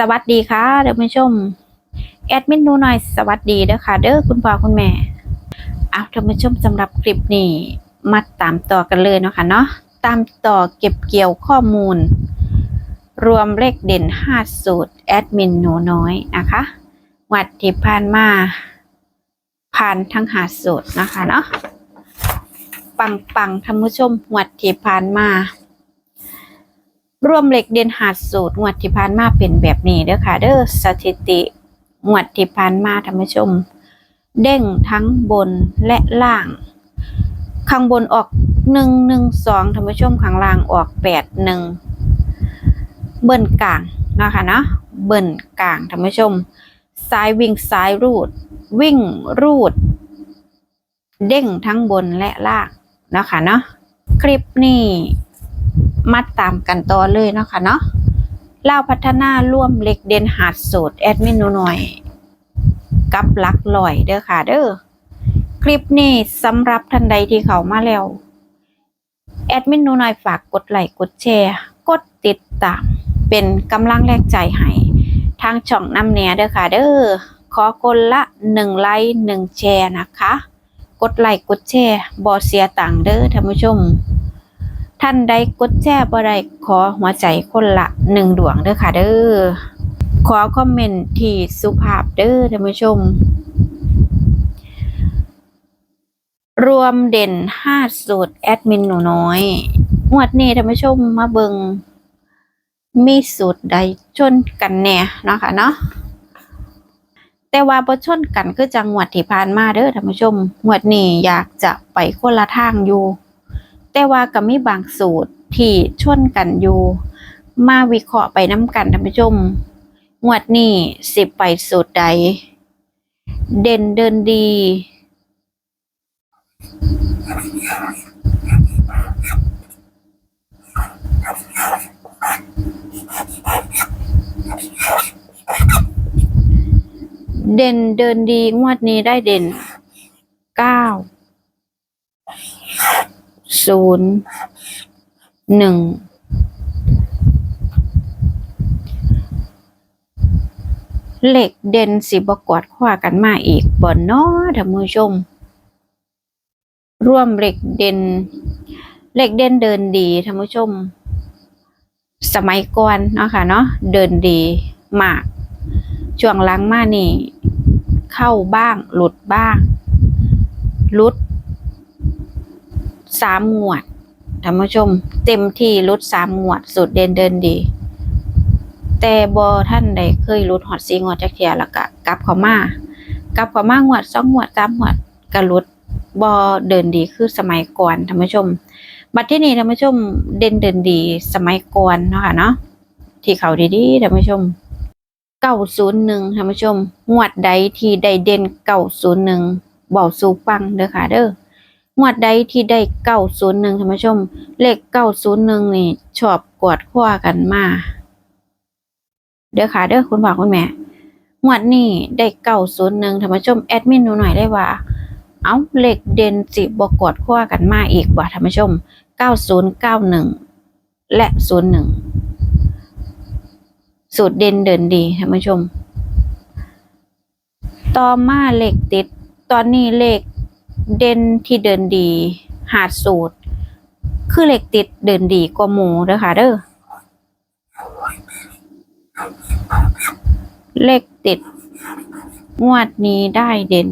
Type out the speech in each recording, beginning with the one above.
สวัสดีค่ะเด้อผู้ชม แอดมินนูหน่อยสวัสดีเด้อค่ะ เด้อคุณพ่อคุณแม่เอาท่านผู้ชมสำหรับคลิปนี้มาตามต่อกันเลยเนาะค่ะเนาะตามต่อเก็บเกี่ยวข้อมูล รวมเลขเด่น 5 สูตรแอดมินหนูน้อยนะคะวัดที่ผ่านมาผ่านทั้งหาสูตรนะคะเนาะปังปังๆท่านผู้ชมวัดที่ผ่านมา รวมเหล็กเด่นหาดสูตรงวดที่ผ่านมาเป็นแบบนี้เด้อค่ะ เด้อสถิติงวดที่ผ่านมาท่านผู้ชม เด้งทั้งบนและล่าง ข้างบนออกหนึ่งหนึ่งสองท่านผู้ชมข้างล่างออกแปดหนึ่งเบิ้ลกลางนะคะเนาะเบิ้ลกลางท่านผู้ชม ซ้ายวิ่งซ้ายรูด วิ่งรูด เด้งทั้งบนและล่างนะคะเนาะคลิปนี้ มาตามกันต่อเลยเนาะค่ะเนาะเล่าพัฒนาร่วมเล็กเด่นหาดสูตรแอดมินหนูหน่อยกับลักลอยเด้อค่ะเด้อคลิปนี้สำหรับท่านใดที่เขามาแล้ว แอดมินหนูหน่อยฝากกดไลค์กดแชร์ กดติดตามเป็นกำลังแรงใจให้ทางช่องน้ำเนียเด้อค่ะเด้อขอคนละหนึ่งไลค์หนึ่งแชร์นะคะ กดไลค์กดแชร์บอเสียตังเด้อท่านผู้ชม ท่านใดกดแชร์บ่ได้ขอหัวใจคนละหนึ่งดวงเด้อค่ะเด้อขอคอมเมนต์ที่สุภาพเด้อท่านผู้ชม รวมเด่นห้าสูตรแอดมินหนูน้อยงวดนี้ท่านผู้ชมมาเบิงมีสูตรใดชนกันแน่เนาะค่ะเนาะแต่ว่าบ่ชนกันคือจังหวัดที่ผ่านมาเด้อท่านผู้ชมงวดนี้อยากจะไปคนละทางอยู่ แต่ว่าก็มีบางสูตรที่ชนกันอยู่ มาวิเคราะห์ไปน้ำกันท่านผู้ชมงวดนี้สิบไปสูตรใด เด่นเดินดี เด่นเดินดีงวดนี้ได้เด่นเก้า ศูนย์หนึ่งเหล็กเด่นสิบกอดขวากันมาอีกบ่นน้อท่านผู้ชม ร่วมเหล็กเด่นเหล็กเด่นเดินดีท่านผู้ชม สมัยก่อนเนาะค่ะเนาะเดินดีมาก ช่วงหลังมานี่ เข้าบ้างหลุดบ้างหลุด สามหมวดท่านผู้ชม เต็มที่รุดสามหมวดสุดเด่นเดินดี แต่บอท่านใดเคยรุดหอดสีงวดจักเทียแล้วก็กลับข้ามากลับข้ามางวดสองงวดสามงวดก็รุดบอเดินดีคือสมัยก่อนท่านผู้ชม บัดที่นี่ท่านผู้ชมเด่นเดินดีสมัยก่อนเนาะค่ะเนาะที่เขาดีๆท่านผู้ชมเก้าศูนย์หนึ่งท่านผู้ชม งวดใดที่ได้เด่นเก้าศูนย์หนึ่งเบาสู่ฟังเด้อค่ะเด้อ งวดใดที่ได้เก้าศูนย์หนึ่งท่านผู้ชม เลขเก้าศูนย์หนึ่งนี่ ชอบกอดขั้วกันมา เด้อค่ะเด้อคุณพ่อคุณแม่ งวดนี้ได้เก้าศูนย์หนึ่งท่านผู้ชมแอดมินหนูหน่อยได้ว่า เอาเลขเด่นสิบกอดขั้วกันมาอีกบ่ท่านผู้ชมเก้าศูนย์เก้าหนึ่งและศูนย์หนึ่งสูตรเด่นเดินดีท่านผู้ชม ต่อมาเลขติด ตอนนี้เลข เด่นที่เดินดีหาดสูตร คือเหล็กติดเดินดีกว่าหมูเด้อค่ะเด้อเลขติด งวดนี้ได้เด่น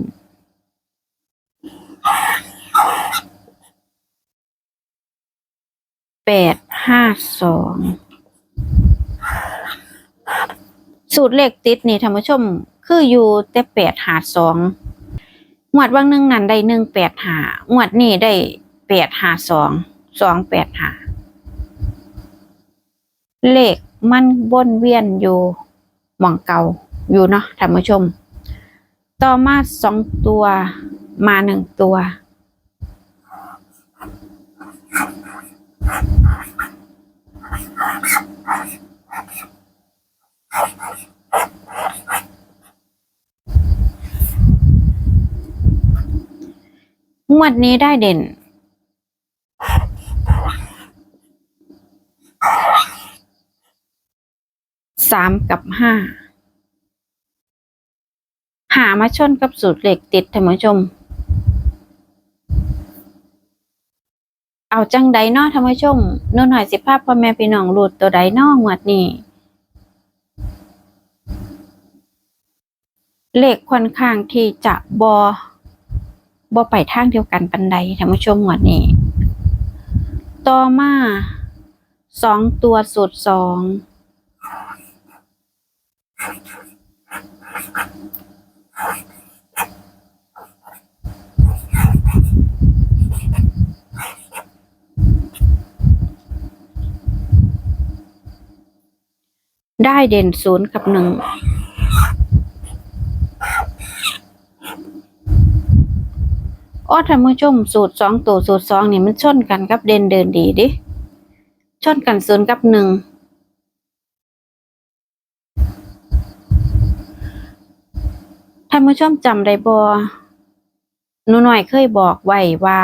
แปดห้าสอง สูตรเลขติดนี่ท่านผู้ชม คืออยู่แต่แปดหาสอง งวดว่างหนึ่งนั้นได้หนึ่งแปดหางวดนี้ได้แปดหาสองสองแปดหาเลขมันวนเวียนอยู่หม่องเก่าอยู่เนาะท่านผู้ชม ต่อมาสองตัวมาหนึ่งตัว งวดนี้ได้เด่น สามกับห้า หามาชนกับสูตรเหล็กติดท่านผู้ชม เอาจังใดนอท่านผู้ชมโน่นหน่อยสิภาพพ่อแม่พี่น้องหลุดตัวใดนองวดนี้เหลขค่อนข้างที่จะบอ บอไปทางเดียวกันปันใดท่านผู้ชมงวดนี้ ต่อมาสองตัวสูตรสองได้เด่นศูนย์กับหนึ่ง อ้อท่านผู้ชมสูตรสองตัวสูตรสองนี่มันชนกันกับเด่นเดินดีดิชนกันศูนย์กับหนึ่งท่านผู้ชมจำได้บ่หนูหน่อยเคยบอกไว้ว่า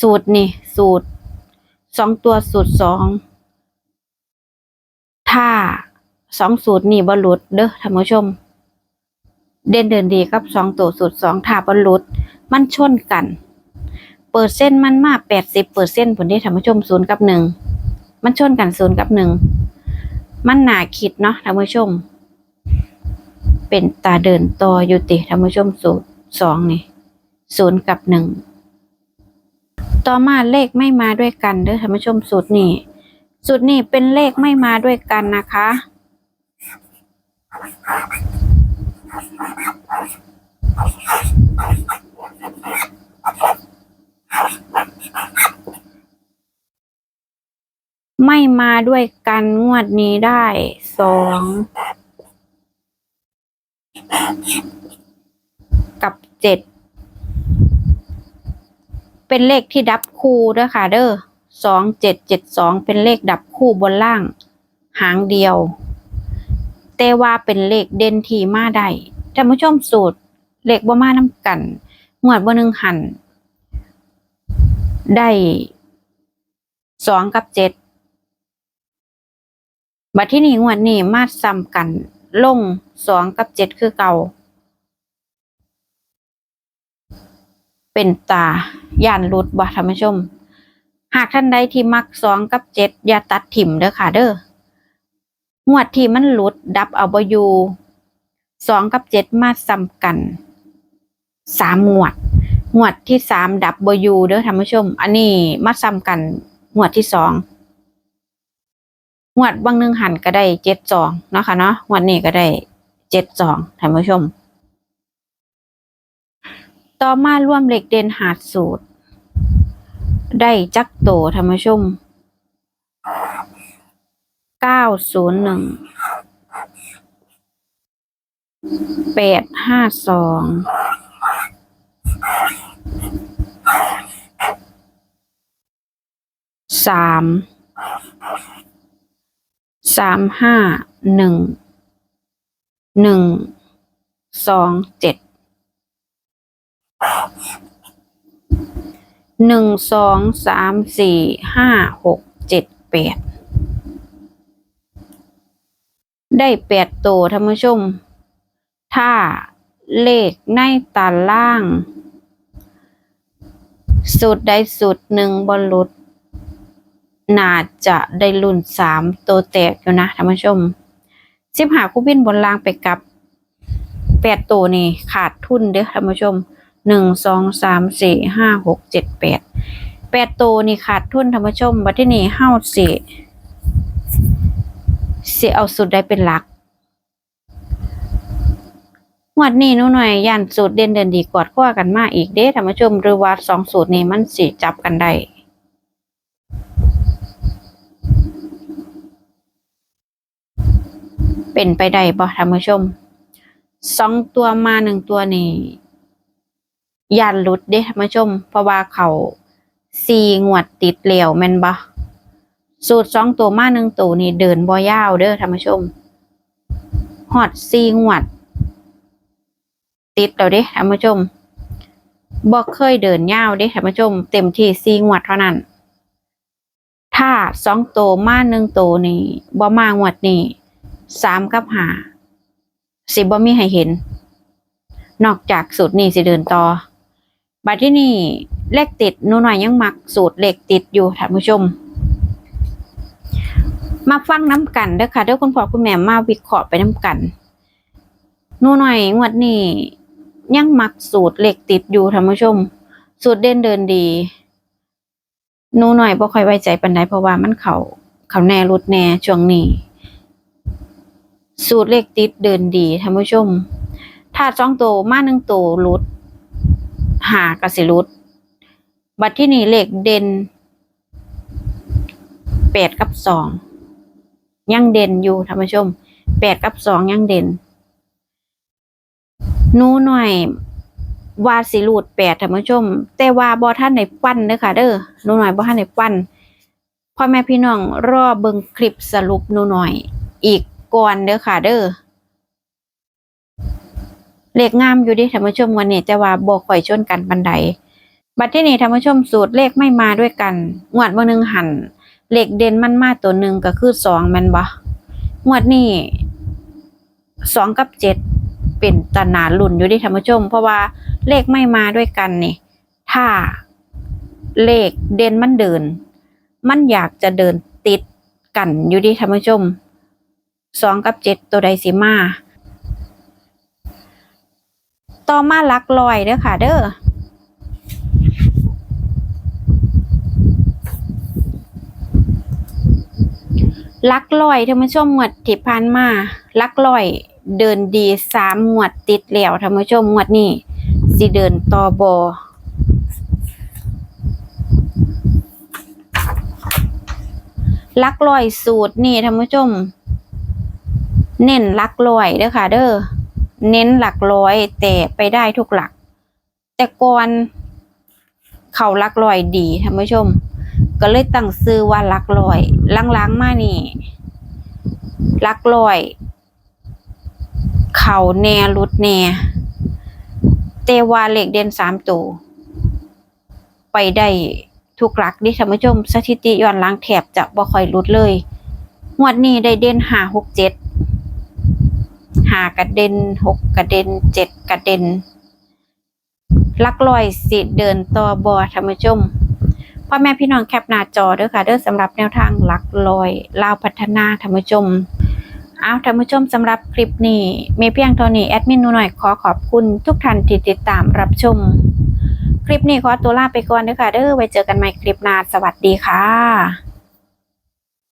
สูตรนี่สูตรสองตัวสูตรสองถ้าสองสูตรนี่บรลุดเด้อท่านผู้ชม เด่นเดินดีกับสองตัวสูตรสองถ้าบรลุด มันชนกัน เปอร์เซ็นต์มันมาแปดสิบเปอร์เซ็นต์ผลที่ท่านผู้ชมศูนย์กับหนึ่งมันชนกันศูนย์กับหนึ่งมันหนาคิดเนาะท่านผู้ชม เป็นตาเดินต่ออยู่ติท่านผู้ชมสูตรสองนี่ศูนย์กับหนึ่งต่อมาเลขไม่มาด้วยกันเด้อท่านผู้ชมสูตรนี้สูตรนี้เป็นเลขไม่มาด้วยกันนะคะไม่ มาด้วยกันงวดนี้ได้สองกับเจ็ดเป็นเลขที่ดับคู่ด้อค่ะ เด้อสองเจ็ดเจ็ดสองเป็นเลขดับคู่บนล่าง หางเดียว แต่ว่าเป็นเลขเด่นทีมาได้ท่านผู้ชมสูตรเลขบ่มาน้ำกันงวดบ่หนึ่งหันได้สองกับเจ็ด บัดที่นี่งวดนี้มาซ้ำกันลงสองกับเจ็ดคือเก่า เป็นตาย่านรุดบ่ท่านผู้ชม หากท่านใดที่มักสองกับเจ็ดอย่าตัดถิ่มเด้อค่ะเด้องวดที่มันหลุดดับเอาบอยู่สองกับเจ็ดมาซ้ำกันสามงวด งวดที่สามดับบอยู่เด้อท่านผู้ชม อันนี้มาซ้ำกันงวดที่สอง งวดบางหนึ่งหันก็ได้เจ็ดสองเนาะค่ะเนาะงวดนี้ก็ได้เจ็ดสองท่านผู้ชม ต่อมาร่วมเหล็กเด่นหาดสูตร ได้จักโตท่านผู้ชมเก้าศูนย์หนึ่งแปดห้าสองสาม สามห้าหนึ่งหนึ่งสองเจ็ดหนึ่งสองสามสี่ห้าหกเจ็ดแปดได้แปดตัวท่านผู้ชม ถ้าเลขในตารางสูตรใดสูตรหนึ่งบอลลุด น่าจะได้รุ่นสามตัวแตกอยู่นะท่านผู้ชมสิบหาคู่บินบนรางไปกับแปดตัวนี่ขาดทุนเด้อท่านผู้ชมหนึ่งสองสามสี่ห้าหกเจ็ดแปดแปดตัวนี่ขาดทุนท่านผู้ชมบัดที่นี่เฮ้าสิสิเอาสูตรใดเป็นหลักงวดนี้นูหน่อยย่านสูตรเด่นเด่นดีกอดข้อกันมาอีกเด้ท่านผู้ชมหรือว่าสองสูตรนี้มันสิจับกันได้ เป็นไปได้บ่ท่านผู้ชมสองตัวมาหนึ่งตัวนี่ย่านหลุดเด้ท่านผู้ชม เพราะว่าเขาสี่งวดติดเหลียวแม่นบ่สูตรสองตัวมาหนึ่งตัวนี่เดินบ่ยาวเด้อท่านผู้ชมฮอดสี่งวด ติดแล้วเด้ท่านผู้ชมบ่เคยเดินยาวเด้ท่านผู้ชม เต็มที่สี่งวดเท่านั้น ถ้าสองตัวมาหนึ่งตัวนี่บ่มางวดนี่ สามกับหาสิบ่มีให้เห็น นอกจากสูตรนี้สิเดินต่อบัดที่นี่เลขติดนูหน่อยยังมักสูตรเลขติดอยู่ท่านผู้ชม มาฟังน้ำกันเด้อค่ะเด้อคุณพ่อคุณแม่มาวิเคราะห์ไปน้ำกันนูหน่อยงวดนี้ยังมักสูตรเลขติดอยู่ท่านผู้ชม สูตรเด่นเดินดีนูหน่อยบ่ค่อยไว้ใจปานใดเพราะว่ามันเขาเขาแน่รุดแน่ช่วงนี้ สูตรเลขติดเดินดีท่านผู้ชม ถ้าจ้องโตมาหนึ่งโตรุดหากระสิรุด บัดที่นี่เลขเด่นแปดกับสองยังเด่นอยู่ท่านผู้ชมแปดกับสองยังเด่นนูหน่อยวาสิรูดแปดท่านผู้ชม แต่ว่าบอท่านในปั้นเด้อค่ะ เด้อนูหน่อยบอท่านในปั้นพ่อแม่พี่น้องรอเบิ่งคลิปสรุปนูหน่อย อีก ก่อนเด้อค่ะเด้อเลขงามอยู่ดิท่านผู้ชมวันนี้แต่ว่าบ่ค่อยชนกันบันไดบัดที่นี่ท่านผู้ชมสูตรเลขไม่มาด้วยกันงวดวันหนึ่งหันเลขเด่นมันมาตัวหนึ่งก็คือสองแมันบ่งวดนี้สองกับเจ็ดเป็นตาหนาลุ่นอยู่ดิท่านผู้ชม เพราะว่าเลขไม่มาด้วยกันนี่ถ้าเลขเด่นมันเดิน มันอยากจะเดินติดกันอยู่ดีท่านผู้ชม สองกับเจ็ดตัวใดสิมา ต่อมาลักลอยเด้อค่ะ เด้อลักลอยท่านผู้ชมหมวดที่ผ่านมาลักลอย เดินดีสามหมวดติดแล้วท่านผู้ชมหมวดนี้สิเดินต่อบอลักลอยสูตรนี่ท่านผู้ชม เน้นหลักลอยเด้อค่ะ เด้อเน้นหลักร้อยแต่ไปได้ทุกหลัก แต่ก่อนเขาลักลอยดีท่านผู้ชม ก็เลยตั้งซื้อว่าลักลอยล้างๆมานี่ลักลอย เข่าแน่รุดแน่แต่ว่าเหลขเด่นสามตัวไปได้ทุกหลักดิท่านผู้ชมสถิติย้อนหลังแถบจะบ่ค่อยรุดเลยงวดนี้ได้เด่นห้าหกเจ็ด ห้ากระเด็นหกกระเด็นเจ็ดกระเด็นลักลอยสิเดินต่อบอท่านผู้ชมพ่อแม่พี่น้องแคปหน้าจอเด้อค่ะเด้อสำหรับแนวทางลักลอยลาวพัฒนาท่านผู้ชมเอาท่านผู้ชมสำหรับคลิปนี้มีเพียงเท่านี้แอดมินหนูหน่อยขอขอบคุณทุกท่านที่ติดตามรับชม คลิปนี้ขอตัวลาไปก่อนเด้อค่ะเด้อไว้เจอกันใหม่คลิปหน้าสวัสดีค่ะ